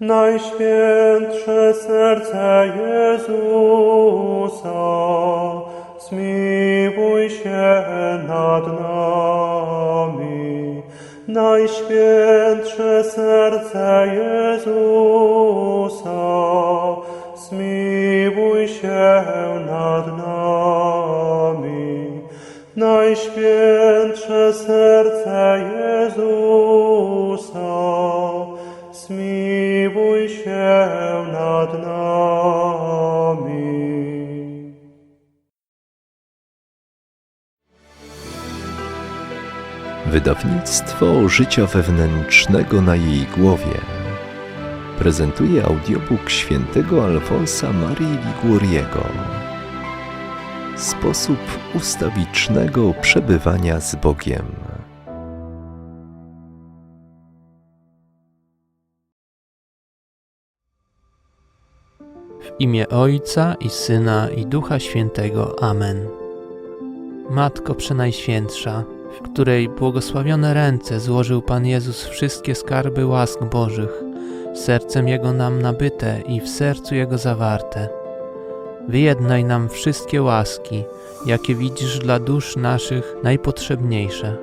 Najświętsze serce Jezusa, zmiłuj się nad nami. Najświętsze serce Jezusa, zmiłuj się nad nami. Najświętsze serce Jezusa, zmiłuj się nad nami. Wydawnictwo Życia Wewnętrznego na jej głowie prezentuje audiobook świętego Alfonsa Marii Liguoriego. Sposób ustawicznego przebywania z Bogiem. W imię Ojca i Syna i Ducha Świętego. Amen. Matko Przenajświętsza, w której błogosławione ręce złożył Pan Jezus wszystkie skarby łask Bożych, sercem Jego nam nabyte i w sercu Jego zawarte. Wyjednaj nam wszystkie łaski, jakie widzisz dla dusz naszych najpotrzebniejsze,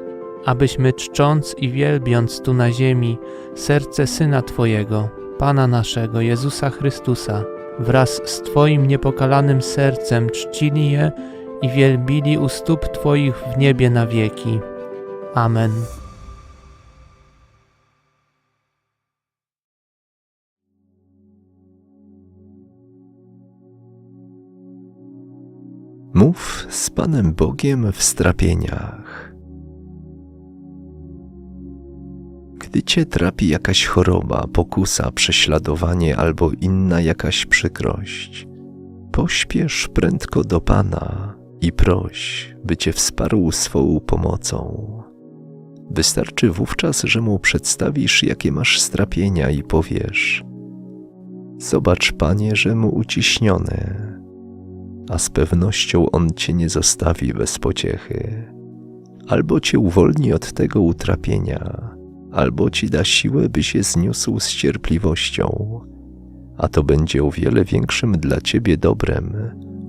abyśmy czcząc i wielbiąc tu na ziemi serce Syna Twojego, Pana naszego Jezusa Chrystusa, wraz z Twoim niepokalanym sercem czcili je i wielbili u stóp Twoich w niebie na wieki. Amen. Mów z Panem Bogiem w strapieniach. Gdy cię trapi jakaś choroba, pokusa, prześladowanie albo inna jakaś przykrość, pośpiesz prędko do Pana i proś, by cię wsparł swą pomocą. Wystarczy wówczas, że mu przedstawisz, jakie masz strapienia i powiesz: Zobacz, Panie, że mu uciśniony, a z pewnością on cię nie zostawi bez pociechy. Albo cię uwolni od tego utrapienia, albo ci da siłę, by się zniósł z cierpliwością, a to będzie o wiele większym dla ciebie dobrem,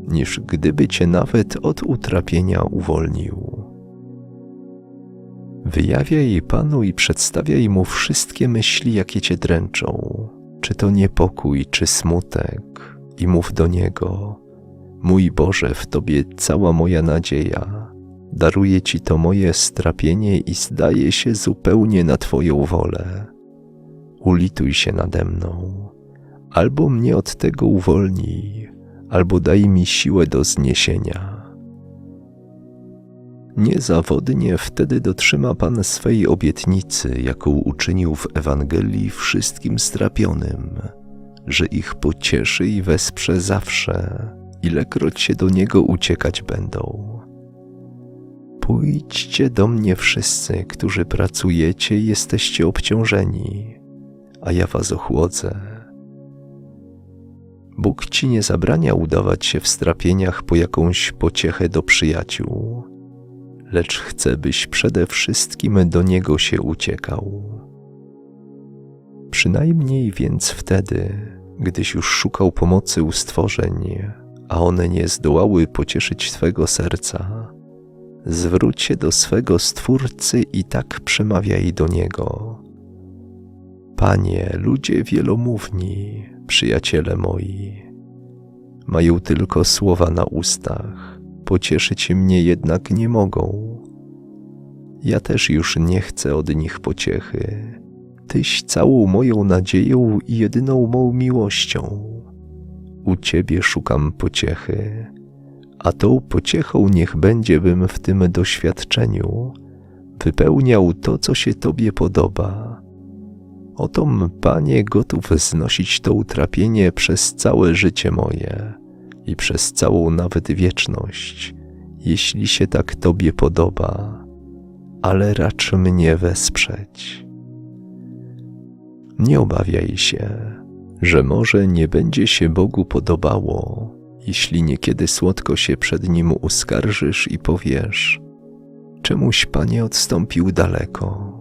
niż gdyby cię nawet od utrapienia uwolnił. Wyjawiaj Panu i przedstawiaj Mu wszystkie myśli, jakie cię dręczą, czy to niepokój, czy smutek, i mów do Niego: Mój Boże, w Tobie cała moja nadzieja. Daruję Ci to moje strapienie i zdaję się zupełnie na Twoją wolę. Ulituj się nade mną, albo mnie od tego uwolnij, albo daj mi siłę do zniesienia. Niezawodnie wtedy dotrzyma Pan swej obietnicy, jaką uczynił w Ewangelii wszystkim strapionym, że ich pocieszy i wesprze zawsze, ilekroć się do Niego uciekać będą. Pójdźcie do mnie wszyscy, którzy pracujecie i jesteście obciążeni, a ja was ochłodzę. Bóg ci nie zabrania udawać się w strapieniach po jakąś pociechę do przyjaciół, lecz chce, byś przede wszystkim do Niego się uciekał. Przynajmniej więc wtedy, gdyś już szukał pomocy u stworzeń, a one nie zdołały pocieszyć Twego serca, zwróć się do swego Stwórcy i tak przemawiaj do Niego. Panie, ludzie wielomówni, przyjaciele moi, mają tylko słowa na ustach, pocieszyć mnie jednak nie mogą. Ja też już nie chcę od nich pociechy. Tyś całą moją nadzieją i jedyną mą miłością. U Ciebie szukam pociechy, a tą pociechą niech będzie bym w tym doświadczeniu wypełniał to, co się Tobie podoba. Otom, Panie, gotów znosić to utrapienie przez całe życie moje i przez całą nawet wieczność, jeśli się tak Tobie podoba, ale racz mnie wesprzeć. Nie obawiaj się, że może nie będzie się Bogu podobało, jeśli niekiedy słodko się przed Nim uskarżysz i powiesz, czemuś Panie odstąpił daleko.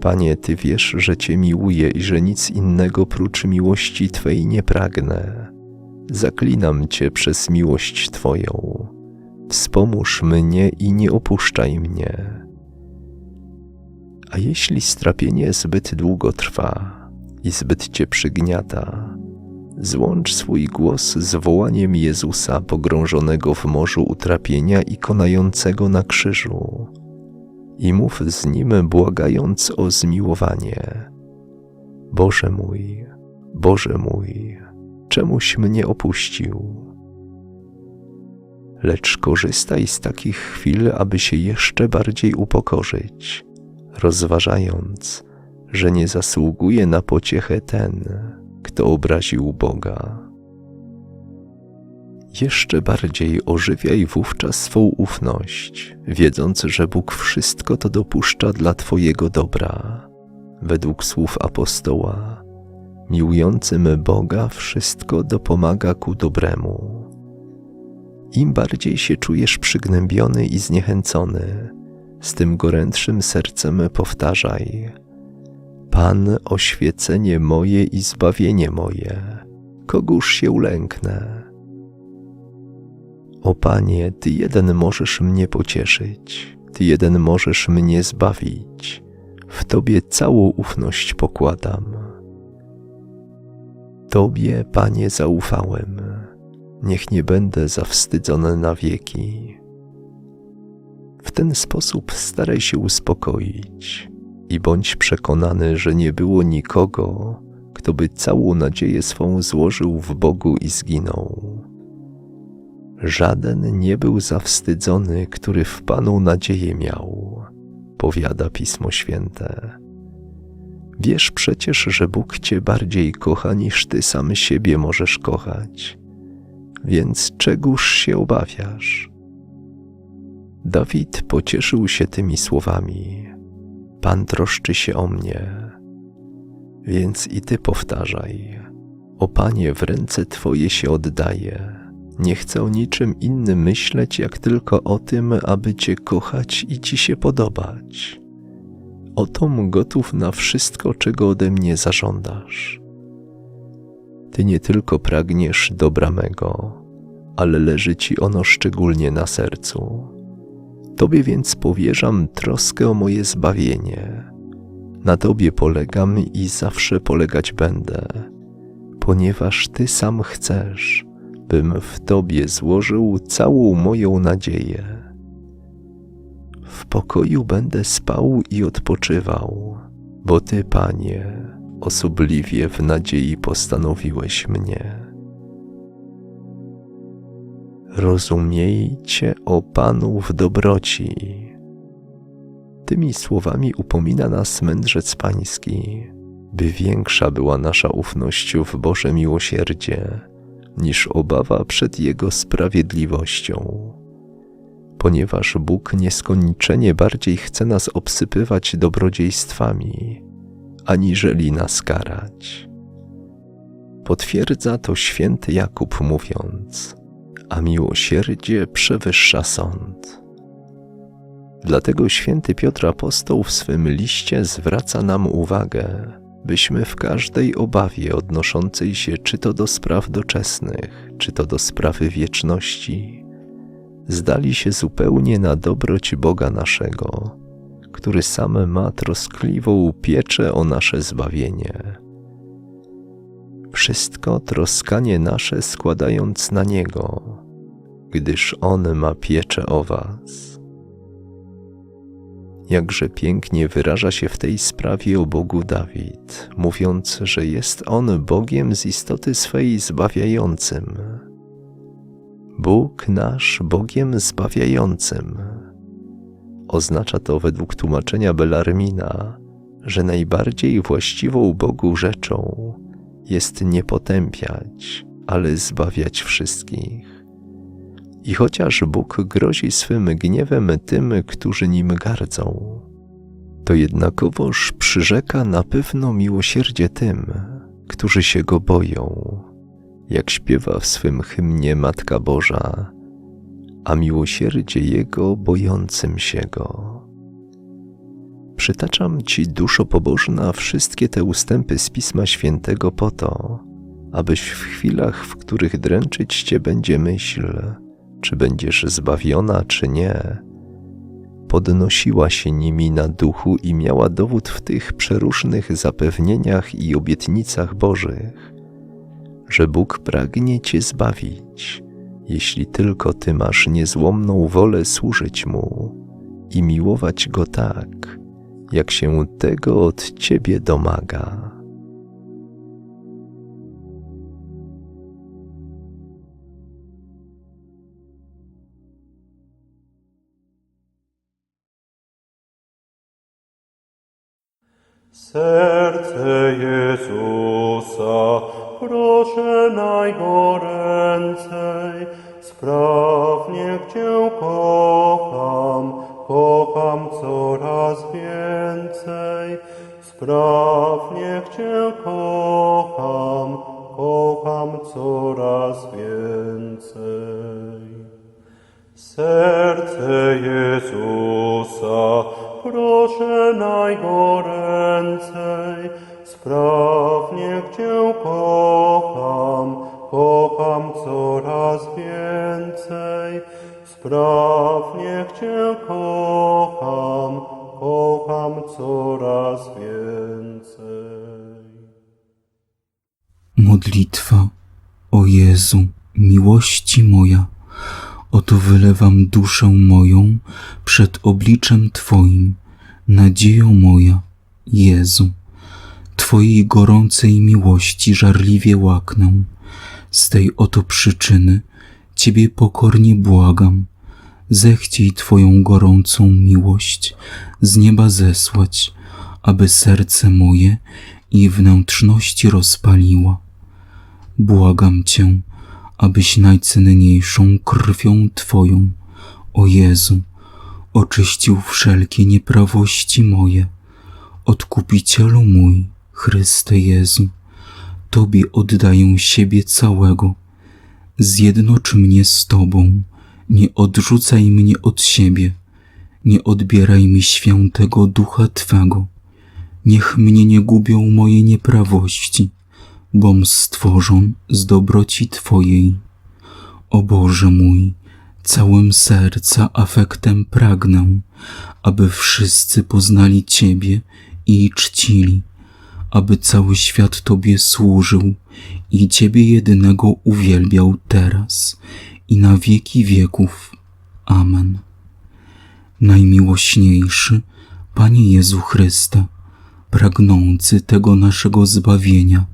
Panie, Ty wiesz, że Cię miłuję i że nic innego prócz miłości Twej nie pragnę. Zaklinam Cię przez miłość Twoją. Wspomóż mnie i nie opuszczaj mnie. A jeśli strapienie zbyt długo trwa i zbyt Cię przygniata, złącz swój głos z wołaniem Jezusa pogrążonego w morzu utrapienia i konającego na krzyżu i mów z nim, błagając o zmiłowanie. Boże mój, Boże mój, czemuś mnie opuścił? Lecz korzystaj z takich chwil, aby się jeszcze bardziej upokorzyć, rozważając, że nie zasługuje na pociechę ten, kto obraził Boga. Jeszcze bardziej ożywiaj wówczas swą ufność, wiedząc, że Bóg wszystko to dopuszcza dla Twojego dobra. Według słów apostoła, miłującym Boga wszystko dopomaga ku dobremu. Im bardziej się czujesz przygnębiony i zniechęcony, z tym gorętszym sercem powtarzaj: Pan, oświecenie moje i zbawienie moje, kogóż się ulęknę? O Panie, Ty jeden możesz mnie pocieszyć, Ty jeden możesz mnie zbawić. W Tobie całą ufność pokładam. Tobie, Panie, zaufałem. Niech nie będę zawstydzony na wieki. W ten sposób staraj się uspokoić i bądź przekonany, że nie było nikogo, kto by całą nadzieję swą złożył w Bogu i zginął. Żaden nie był zawstydzony, który w Panu nadzieję miał, powiada Pismo Święte. Wiesz przecież, że Bóg cię bardziej kocha niż ty sam siebie możesz kochać, więc czegóż się obawiasz? Dawid pocieszył się tymi słowami: Pan troszczy się o mnie, więc i ty powtarzaj: O Panie, w ręce Twoje się oddaję. Nie chcę o niczym innym myśleć, jak tylko o tym, aby Cię kochać i Ci się podobać. Otom gotów na wszystko, czego ode mnie zażądasz. Ty nie tylko pragniesz dobra mego, ale leży Ci ono szczególnie na sercu. Tobie więc powierzam troskę o moje zbawienie. Na Tobie polegam i zawsze polegać będę, ponieważ Ty sam chcesz, bym w Tobie złożył całą moją nadzieję. W pokoju będę spał i odpoczywał, bo Ty, Panie, osobliwie w nadziei postanowiłeś mnie. Rozumiejcie o Panu w dobroci. Tymi słowami upomina nas mędrzec pański, by większa była nasza ufność w Boże miłosierdzie niż obawa przed Jego sprawiedliwością. Ponieważ Bóg nieskończenie bardziej chce nas obsypywać dobrodziejstwami, aniżeli nas karać. Potwierdza to święty Jakub mówiąc, a miłosierdzie przewyższa sąd. Dlatego święty Piotr Apostoł w swym liście zwraca nam uwagę, byśmy w każdej obawie odnoszącej się czy to do spraw doczesnych, czy to do sprawy wieczności, zdali się zupełnie na dobroć Boga naszego, który sam ma troskliwą pieczę o nasze zbawienie. Wszystko troskanie nasze składając na Niego, gdyż On ma pieczę o Was. Jakże pięknie wyraża się w tej sprawie o Bogu Dawid, mówiąc, że jest On Bogiem z istoty swej zbawiającym. Bóg nasz Bogiem zbawiającym. Oznacza to według tłumaczenia Belarmina, że najbardziej właściwą Bogu rzeczą jest nie potępiać, ale zbawiać wszystkich. I chociaż Bóg grozi swym gniewem tym, którzy nim gardzą, to jednakowoż przyrzeka na pewno miłosierdzie tym, którzy się go boją, jak śpiewa w swym hymnie Matka Boża, a miłosierdzie Jego bojącym się go. Przytaczam ci, duszo pobożna, wszystkie te ustępy z Pisma Świętego po to, abyś w chwilach, w których dręczyć cię będzie myśl, czy będziesz zbawiona, czy nie, podnosiła się nimi na duchu i miała dowód w tych przeróżnych zapewnieniach i obietnicach Bożych, że Bóg pragnie cię zbawić, jeśli tylko ty masz niezłomną wolę służyć Mu i miłować Go tak, jak się tego od ciebie domaga. Serce Jezusa proszę najgoręcej, sprawnie Cię kocham, kocham coraz więcej. Sprawnie Cię kocham, kocham coraz więcej. Serce Jezusa proszę najgoręcej, sprawnie Cię kocham, kocham coraz więcej. Sprawnie Cię kocham, kocham coraz więcej. Modlitwa o Jezu, miłości moja, oto wylewam duszę moją przed obliczem Twoim, nadzieją moja, Jezu. Twojej gorącej miłości żarliwie łaknę. Z tej oto przyczyny Ciebie pokornie błagam. Zechciej Twoją gorącą miłość z nieba zesłać, aby serce moje i wnętrzności rozpaliła. Błagam Cię, abyś najcenniejszą krwią Twoją, o Jezu, oczyścił wszelkie nieprawości moje. Odkupicielu mój, Chryste Jezu, Tobie oddaję siebie całego. Zjednocz mnie z Tobą, nie odrzucaj mnie od siebie, nie odbieraj mi świętego ducha Twego. Niech mnie nie gubią moje nieprawości, bom stworzon z dobroci Twojej. O Boże mój, całym serca afektem pragnę, aby wszyscy poznali Ciebie i czcili, aby cały świat Tobie służył i Ciebie jedynego uwielbiał teraz i na wieki wieków. Amen. Najmiłośniejszy, Panie Jezu Chryste, pragnący tego naszego zbawienia,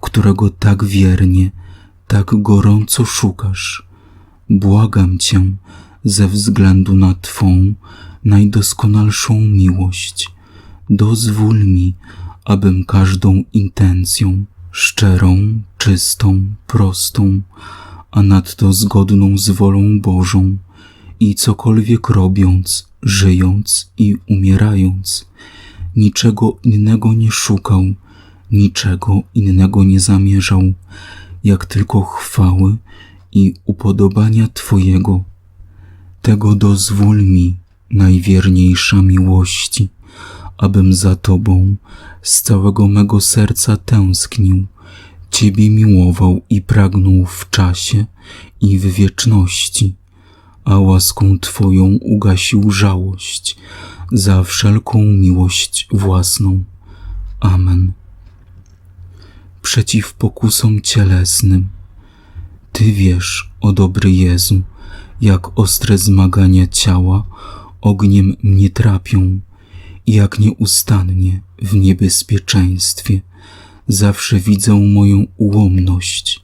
którego tak wiernie, tak gorąco szukasz. Błagam Cię ze względu na Twą najdoskonalszą miłość. Dozwól mi, abym każdą intencją, szczerą, czystą, prostą, a nadto zgodną z wolą Bożą i cokolwiek robiąc, żyjąc i umierając, niczego innego nie szukał, niczego innego nie zamierzał, jak tylko chwały i upodobania Twojego. Tego dozwól mi, najwierniejsza miłości, abym za Tobą z całego mego serca tęsknił, Ciebie miłował i pragnął w czasie i w wieczności, a łaską Twoją ugasił żałość za wszelką miłość własną. Amen. Przeciw pokusom cielesnym. Ty wiesz, o dobry Jezu, jak ostre zmagania ciała ogniem mnie trapią jak nieustannie w niebezpieczeństwie zawsze widzę moją ułomność.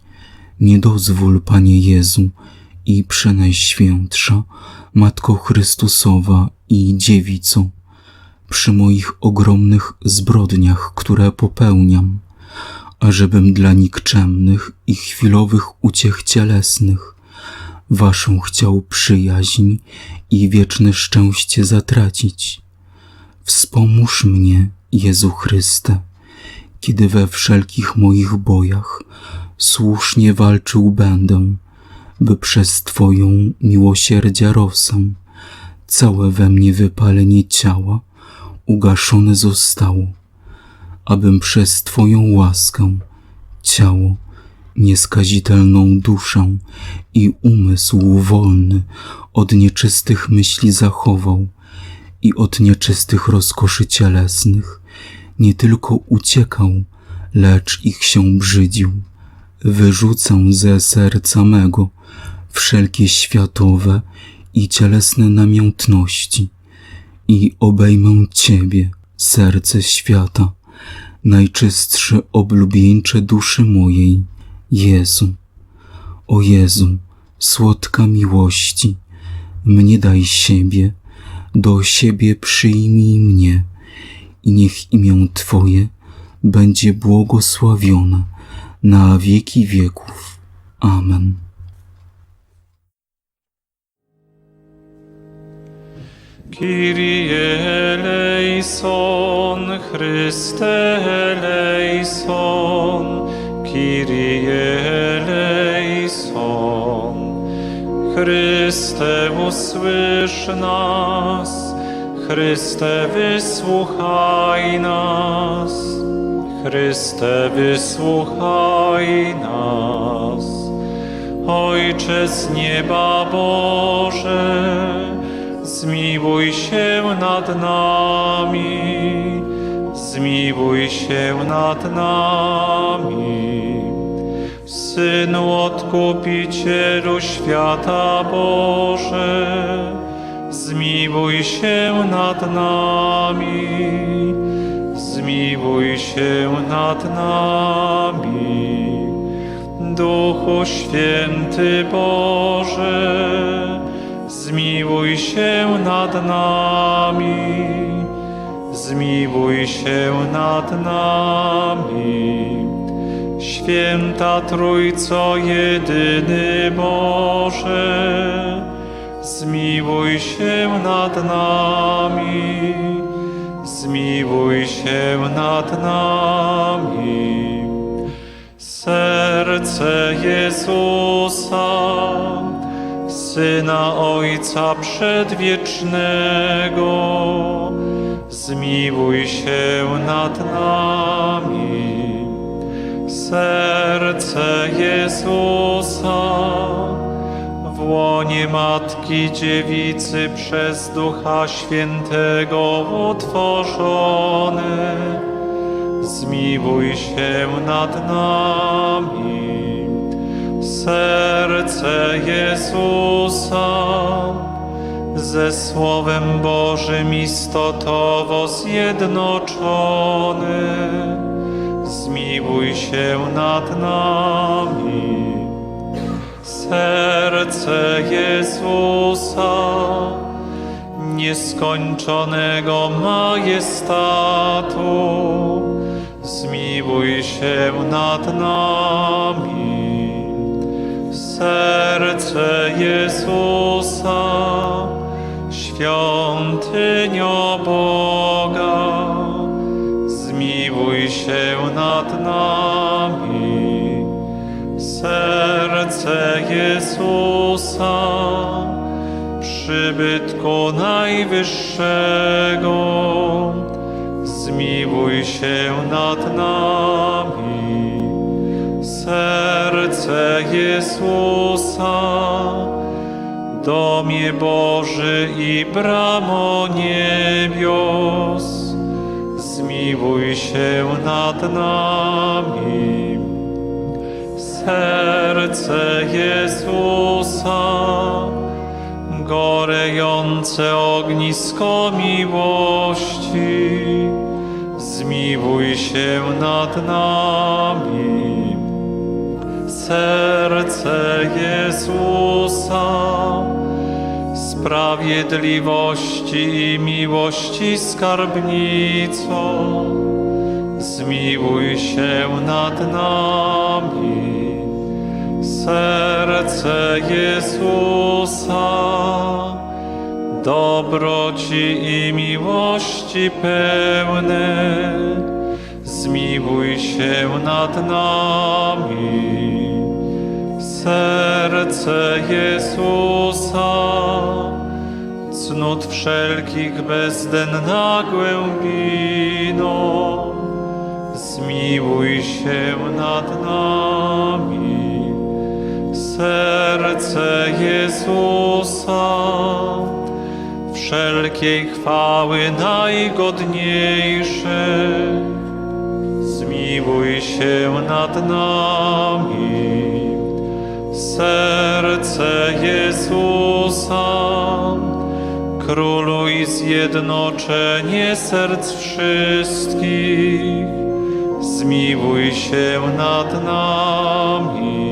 Nie dozwól, Panie Jezu, i przenajświętsza Matko Chrystusowa i Dziewico, przy moich ogromnych zbrodniach, które popełniam, ażebym dla nikczemnych i chwilowych uciech cielesnych Waszą chciał przyjaźń i wieczne szczęście zatracić. Wspomóż mnie, Jezu Chryste, kiedy we wszelkich moich bojach słusznie walczył będę, by przez Twoją miłosierdzia rosę. Całe we mnie wypalenie ciała ugaszone zostało, abym przez Twoją łaskę ciało, nieskazitelną duszę i umysł wolny od nieczystych myśli zachował i od nieczystych rozkoszy cielesnych, nie tylko uciekał, lecz ich się brzydził. Wyrzucę ze serca mego wszelkie światowe i cielesne namiętności i obejmę Ciebie, serce świata, najczystsze oblubieńcze duszy mojej, Jezu. O Jezu, słodka miłości, mnie daj siebie, do siebie przyjmij mnie i niech imię Twoje będzie błogosławione na wieki wieków. Amen. Kyrie eleison, Chryste eleison, Kyrie eleison. Chryste usłysz nas, Chryste wysłuchaj nas, Chryste wysłuchaj nas. Ojcze z nieba Boże, zmiłuj się nad nami, zmiłuj się nad nami. Synu Odkupicielu świata Boże, zmiłuj się nad nami, zmiłuj się nad nami. Duchu Święty Boże, zmiłuj się nad nami, zmiłuj się nad nami. Święta Trójco jedyny Boże, zmiłuj się nad nami, zmiłuj się nad nami. Serce Jezusa, Syna Ojca Przedwiecznego, zmiłuj się nad nami. Serce Jezusa, łonie Matki Dziewicy przez Ducha Świętego utworzone, zmiłuj się nad nami. Serce Jezusa, ze Słowem Bożym istotowo zjednoczone, zmiłuj się nad nami. Serce Jezusa, nieskończonego majestatu, zmiłuj się nad nami. Serce Jezusa, świątynio Boga, zmiłuj się nad nami. Serce Jezusa, przybytku Najwyższego, zmiłuj się nad nami. Serce Jezusa, domie Boży i bramo niebios, zmiłuj się nad nami. Serce Jezusa, gorejące ognisko miłości, zmiłuj się nad nami. Serce Jezusa, sprawiedliwości i miłości skarbnico, zmiłuj się nad nami. Serce Jezusa, dobroci i miłości pełne, zmiłuj się nad nami. Serce Jezusa, cnót wszelkich bezdenna głębino, zmiłuj się nad nami. Serce Jezusa, wszelkiej chwały najgodniejsze, zmiłuj się nad nami. Serce Jezusa, króluj zjednoczenie serc wszystkich, zmiłuj się nad nami.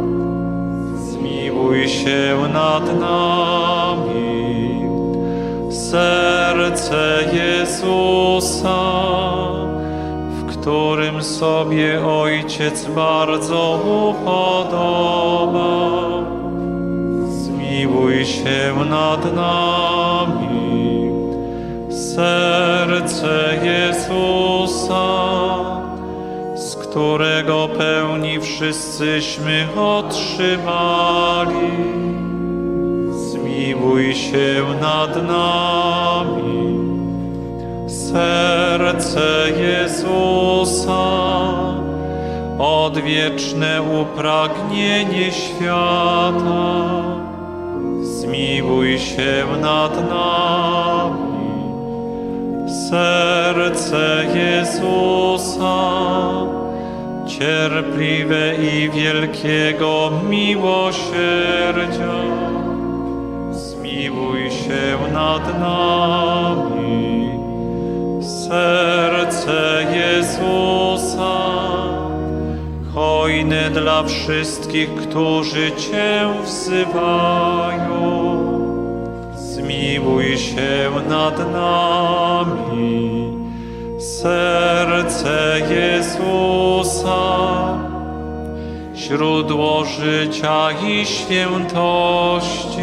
Zmiłuj się nad nami. Serce Jezusa, w którym sobie Ojciec bardzo upodoba. Zmiłuj się nad nami. Serce Jezusa, którego pełni wszyscyśmy otrzymali. Zmiłuj się nad nami. Serce Jezusa, odwieczne upragnienie świata. Zmiłuj się nad nami. Serce Jezusa, cierpliwe i wielkiego miłosierdzia. Zmiłuj się nad nami. Serce Jezusa, hojne dla wszystkich, którzy Cię wzywają. Zmiłuj się nad nami. Serce Jezusa, źródło życia i świętości.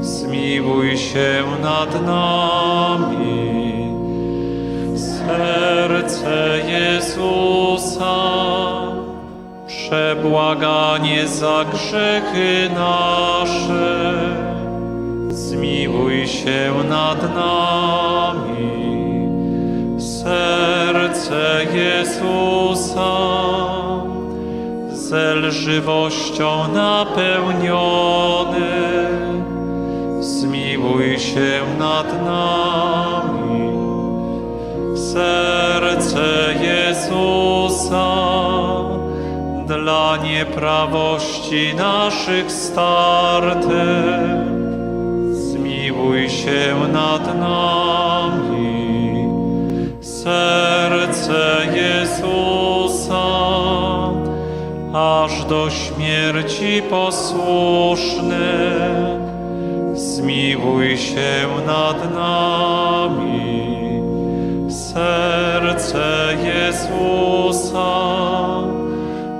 Zmiłuj się nad nami. Serce Jezusa, przebłaganie za grzechy nasze. Zmiłuj się nad nami. Serce Jezusa, zelżywością napełnione. Zmiłuj się nad nami. Serce Jezusa, dla nieprawości naszych starte. Zmiłuj się nad nami. Aż do śmierci posłuszne. Zmiłuj się nad nami. Serce Jezusa,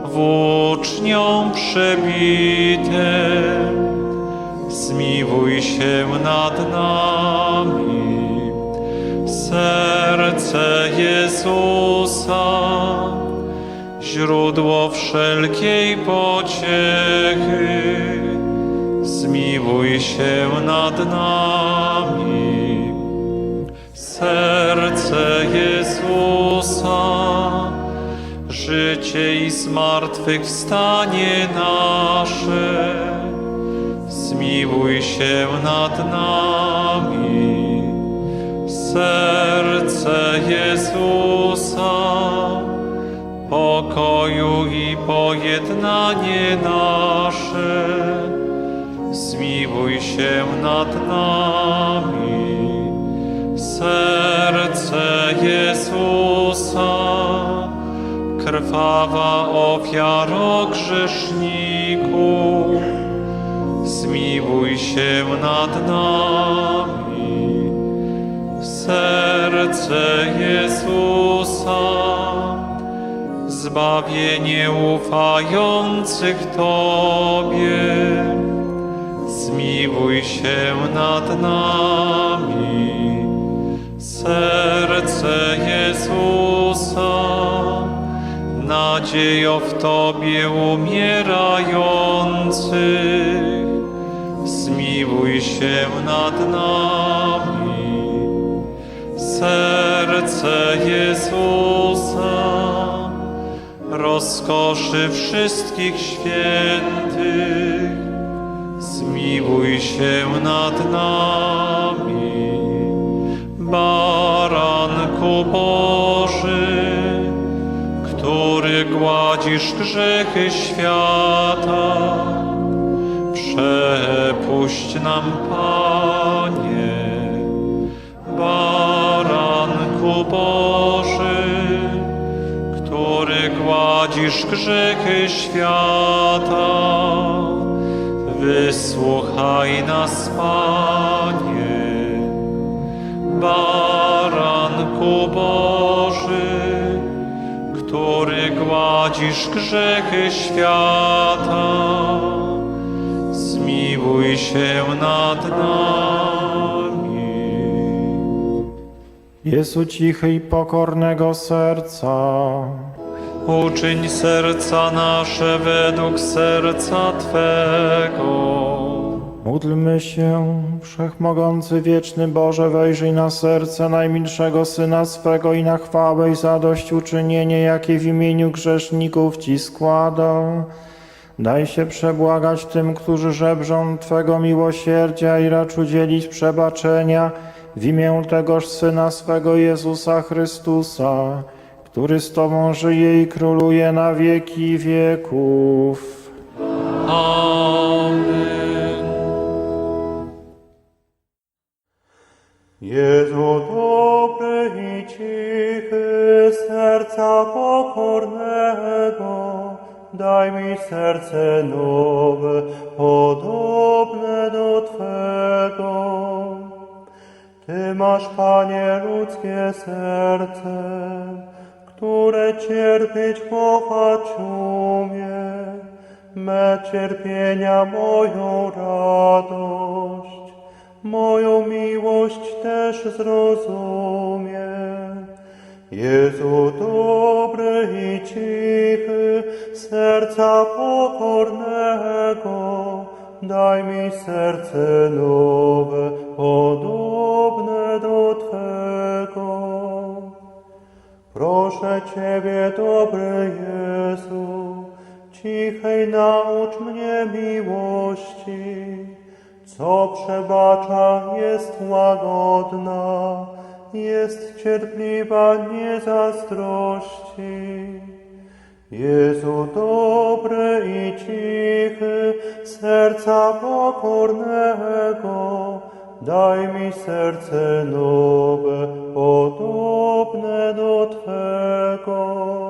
włócznią przebite. Zmiłuj się nad nami. Serce Jezusa, źródło wszelkiej pociechy. Zmiłuj się nad nami. Serce Jezusa, życie i zmartwychwstanie nasze. Zmiłuj się nad nami. Serce Jezusa, pokoju i pojednanie nasze. Zmiłuj się nad nami. Serce Jezusa, krwawa ofiaro grzeszników, zmiłuj się nad nami. serce Jezusa, zbawienie ufających Tobie. Zmiłuj się nad nami, serce Jezusa, nadziejo w Tobie umierających. Zmiłuj się nad nami, serce Jezusa, rozkoszy wszystkich świętych. Zmiłuj się nad nami, Baranku Boży, który gładzisz grzechy świata. Przepuść nam, Panie, który gładzisz grzechy świata. Wysłuchaj nas, Panie, Baranku Boży, który gładzisz grzechy świata. Zmiłuj się nad nami. Jezu cichy i pokornego serca, Uczyń serca nasze według serca Twego. módlmy się, Wszechmogący Wieczny Boże, wejrzyj na serce najmilszego Syna swego i na chwałę i zadośćuczynienie, jakie w imieniu grzeszników Ci składa. Daj się przebłagać tym, którzy żebrzą Twego miłosierdzia i racz udzielić przebaczenia w imię tegoż Syna swego Jezusa Chrystusa, który z Tobą żyje i króluje na wieki wieków. Amen. Jezu dobry i cichy, serca pokornego, daj mi serce nowe, podobne do Twego. Ty masz, Panie, ludzkie serce, które cierpieć kochać umie, me cierpienia moją radość moją miłość też zrozumie. Jezu dobry i cichy, serca pokornego, daj mi serce nowe, podobne do Proszę Ciebie, dobry Jezu, cichej naucz mnie miłości, co przebacza jest łagodna, jest cierpliwa, nie zazdrości. Jezu dobry i cichy, serca pokornego, daj mi serce nowe, podobne do Twego.